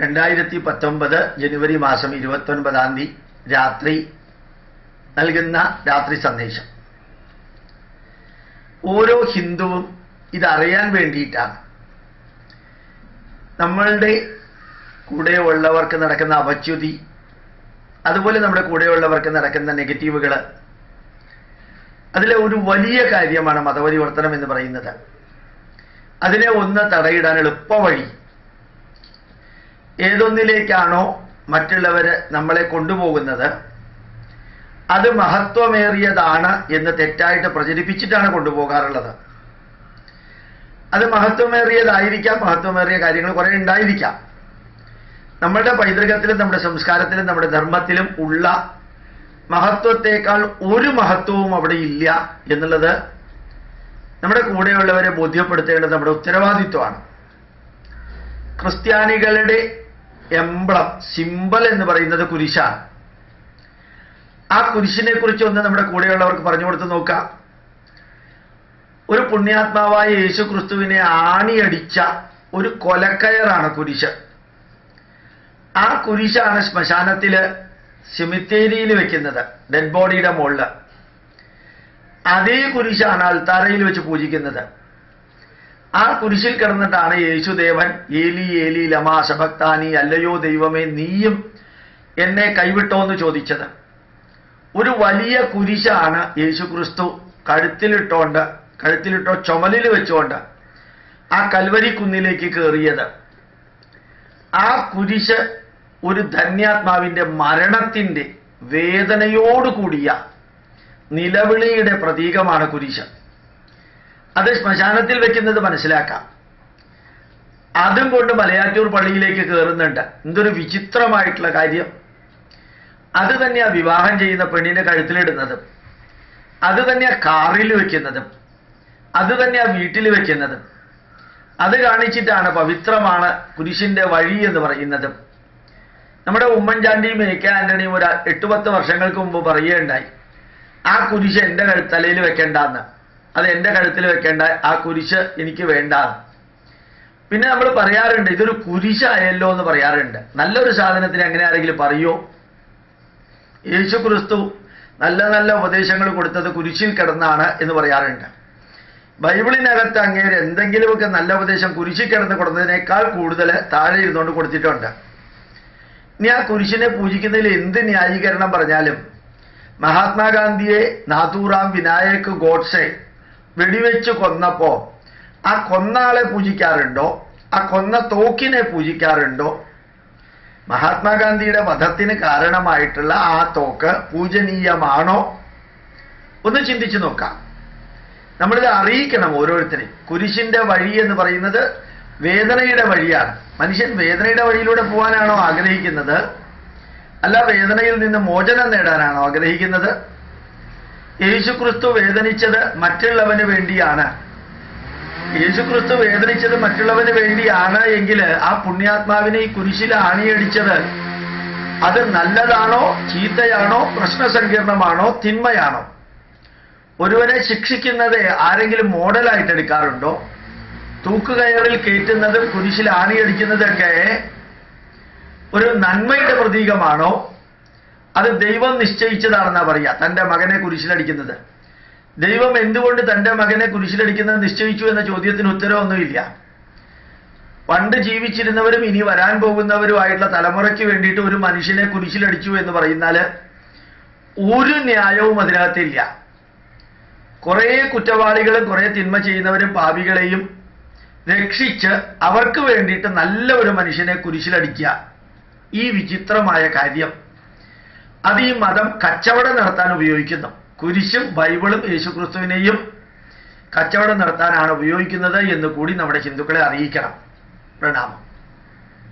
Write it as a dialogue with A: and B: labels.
A: രണ്ടായിരത്തി പത്തൊമ്പത് ജനുവരി മാസം ഇരുപത്തൊൻപതാം തീയതി രാത്രി നൽകുന്ന രാത്രി സന്ദേശം. ഓരോ ഹിന്ദുവും ഇതറിയാൻ വേണ്ടിയിട്ടാണ്. നമ്മളുടെ കൂടെയുള്ളവർക്ക് നടക്കുന്ന അവച്യുതി അതുപോലെ നമ്മുടെ കൂടെയുള്ളവർക്ക് നടക്കുന്ന നെഗറ്റീവുകൾ അതിലെ ഒരു വലിയ കാര്യമാണ് മതപരിവർത്തനം എന്ന് പറയുന്നത്. അതിനെ ഒന്ന് തടയിടാൻ എളുപ്പവഴി ഏതൊന്നിലേക്കാണോ മറ്റുള്ളവർ നമ്മളെ കൊണ്ടുപോകുന്നത് അത് മഹത്വമേറിയതാണ് എന്ന് തെറ്റായിട്ട് പ്രചരിപ്പിച്ചിട്ടാണ് കൊണ്ടുപോകാറുള്ളത്. അത് മഹത്വമേറിയതായിരിക്കാം മഹത്വമേറിയ കാര്യങ്ങൾ കുറെ ഉണ്ടായിരിക്കാം. നമ്മളുടെ പൈതൃകത്തിലും നമ്മുടെ സംസ്കാരത്തിലും നമ്മുടെ ധർമ്മത്തിലും ഉള്ള മഹത്വത്തെക്കാൾ ഒരു മഹത്വവും അവിടെ ഇല്ല എന്നുള്ളത് നമ്മുടെ കൂടെയുള്ളവരെ ബോധ്യപ്പെടുത്തേണ്ടത് നമ്മുടെ ഉത്തരവാദിത്വമാണ്. ക്രിസ്ത്യാനികളുടെ എംബ്ലം സിമ്പൽ എന്ന് പറയുന്നത് കുരിശാണ് ആ കുരിശിനെ കുറിച്ച് ഒന്ന് നമ്മുടെ കൂടെയുള്ളവർക്ക് പറഞ്ഞു കൊടുത്ത് നോക്കാം. ഒരു പുണ്യാത്മാവായ യേശു ക്രിസ്തുവിനെ ആണിയടിച്ച ഒരു കൊലക്കയറാണ് കുരിശ്. ആ കുരിശാണ് ശ്മശാനത്തിൽ സിമിത്തേരിയിൽ വെക്കുന്നത് ഡെഡ് ബോഡിയുടെ മുകളിൽ. അതേ കുരിശാണ് അൾത്താരയിൽ വെച്ച് പൂജിക്കുന്നത്. ആ കുരിശിൽ കിടന്നിട്ടാണ് യേശുദേവൻ ഏലി ഏലി ലമാ ശഭക്താനി അല്ലയോ ദൈവമേ നീയും എന്നെ കൈവിട്ടോ എന്ന് ചോദിച്ചത്. ഒരു വലിയ കുരിശാണ് യേശു ക്രിസ്തു കഴുത്തിലിട്ടോണ്ട് കഴുത്തിലിട്ടോ ചുമലിൽ വെച്ചുകൊണ്ട് ആ കൽവരി കുന്നിലേക്ക് കയറിയത് ആ കുരിശ് ഒരു ധന്യാത്മാവിന്റെ മരണത്തിന്റെ വേദനയോടുകൂടിയ നിലവിളിയുടെ പ്രതീകമാണ് കുരിശ്. അത് ശ്മശാനത്തിൽ വെക്കുന്നത് മനസ്സിലാക്കാം. അതും കൊണ്ട് മലയാറ്റൂർ പള്ളിയിലേക്ക് കയറുന്നുണ്ട് എന്തൊരു വിചിത്രമായിട്ടുള്ള കാര്യം. അത് തന്നെയാ വിവാഹം ചെയ്യുന്ന പെണ്ണിനെ കഴുത്തിലിടുന്നതും. അത് തന്നെയാ കാറിൽ വെക്കുന്നതും. അത് തന്നെയാ വീട്ടിൽ വെക്കുന്നതും. അത് കാണിച്ചിട്ടാണ് പവിത്രമാണ് കുരിശിന്റെ വഴി എന്ന് പറയുന്നതും. നമ്മുടെ ഉമ്മൻചാണ്ടിയും എ കെ ആന്റണിയും ഒരു എട്ട് പത്ത് വർഷങ്ങൾക്ക് മുമ്പ് പറയുകയുണ്ടായി ആ കുരിശ് എന്റെ തലയിൽ വെക്കേണ്ടെന്ന്. അത് എന്റെ കഴുത്തിൽ വെക്കേണ്ട ആ കുരിശ് എനിക്ക് വേണ്ട. പിന്നെ നമ്മൾ പറയാറുണ്ട് ഇതൊരു കുരിശായല്ലോ എന്ന് പറയാറുണ്ട്. നല്ലൊരു സാധനത്തിന് അങ്ങനെ ആരെങ്കിലും പറയോ? യേശു ക്രിസ്തു നല്ല നല്ല ഉപദേശങ്ങൾ കൊടുത്തത് കുരിശിൽ കിടന്നാണ് എന്ന് പറയാറുണ്ട്. ബൈബിളിനകത്ത് അങ്ങേര് എന്തെങ്കിലുമൊക്കെ നല്ല ഉപദേശം കുരിശിൽ കിടന്ന് കൊടുത്തതിനേക്കാൾ കൂടുതൽ താഴെ ഇരുന്നുകൊണ്ട് കൊടുത്തിട്ടുണ്ട്. ഇനി ആ കുരിശിനെ പൂജിക്കുന്നതിൽ എന്ത് ന്യായീകരണം പറഞ്ഞാലും മഹാത്മാഗാന്ധിയെ നാഥൂറാം വിനായക് ഗോഡ്സെ വെടിവെച്ച് കൊന്നപ്പോ ആ കൊന്നാളെ പൂജിക്കാറുണ്ടോ? ആ കൊന്ന തോക്കിനെ പൂജിക്കാറുണ്ടോ? മഹാത്മാഗാന്ധിയുടെ വധത്തിന് കാരണമായിട്ടുള്ള ആ തോക്ക് പൂജനീയമാണോ? ഒന്ന് ചിന്തിച്ചു നോക്കാം. നമ്മളിത് അറിയിക്കണം ഓരോരുത്തരെയും കുരിശിന്റെ വഴി എന്ന് പറയുന്നത് വേദനയുടെ വഴിയാണ്. മനുഷ്യൻ വേദനയുടെ വഴിയിലൂടെ പോകാനാണോ ആഗ്രഹിക്കുന്നത്? അല്ല വേദനയിൽ നിന്ന് മോചനം നേടാനാണോ ആഗ്രഹിക്കുന്നത്? യേശുക്രിസ്തു വേദനിച്ചത് മറ്റുള്ളവന് വേണ്ടിയാണ്. യേശുക്രിസ്തു വേദനിച്ചത് മറ്റുള്ളവന് വേണ്ടിയാണ് എങ്കിൽ ആ പുണ്യാത്മാവിനെ ഈ കുരിശിൽ ആണിയടിച്ചത് അത് നല്ലതാണോ ചീത്തയാണോ പ്രശ്നസങ്കീർണമാണോ തിന്മയാണോ? ഒരുവനെ ശിക്ഷിക്കുന്നത് ആരെങ്കിലും മോഡലായിട്ട് എടുക്കാറുണ്ടോ? തൂക്കുകയറിൽ കയറ്റുന്നതും കുരിശിൽ ആണിയടിക്കുന്നതൊക്കെ ഒരു നന്മയുടെ പ്രതീകമാണോ? അത് ദൈവം നിശ്ചയിച്ചതാണെന്നാ പറയാ. തന്റെ മകനെ കുരിശിലടിക്കുന്നത്. ദൈവം എന്തുകൊണ്ട് തന്റെ മകനെ കുരിശിലടിക്കുന്നത് നിശ്ചയിച്ചു എന്ന ചോദ്യത്തിന് ഉത്തരവൊന്നുമില്ല. പണ്ട് ജീവിച്ചിരുന്നവരും ഇനി വരാൻ പോകുന്നവരുമായിട്ടുള്ള തലമുറയ്ക്ക് വേണ്ടിയിട്ട് ഒരു മനുഷ്യനെ കുരിശിലടിച്ചു എന്ന് പറയുന്നാൽ ഒരു ന്യായവും അതിനകത്തില്ല. കുറേ കുറ്റവാളികളും കുറേ തിന്മ ചെയ്യുന്നവരും പാപികളെയും രക്ഷിച്ച് അവർക്ക് വേണ്ടിയിട്ട് നല്ല ഒരു മനുഷ്യനെ കുരിശിലടിക്കുക ഈ വിചിത്രമായ കാര്യം. അത് ഈ മതം കച്ചവടം നടത്താൻ ഉപയോഗിക്കുന്നു. കുരിശും ബൈബിളും യേശുക്രിസ്തുവിനെയും കച്ചവടം നടത്താനാണ് ഉപയോഗിക്കുന്നത് എന്ന് കൂടി നമ്മുടെ ഹിന്ദുക്കളെ അറിയിക്കണം. പ്രണാമം.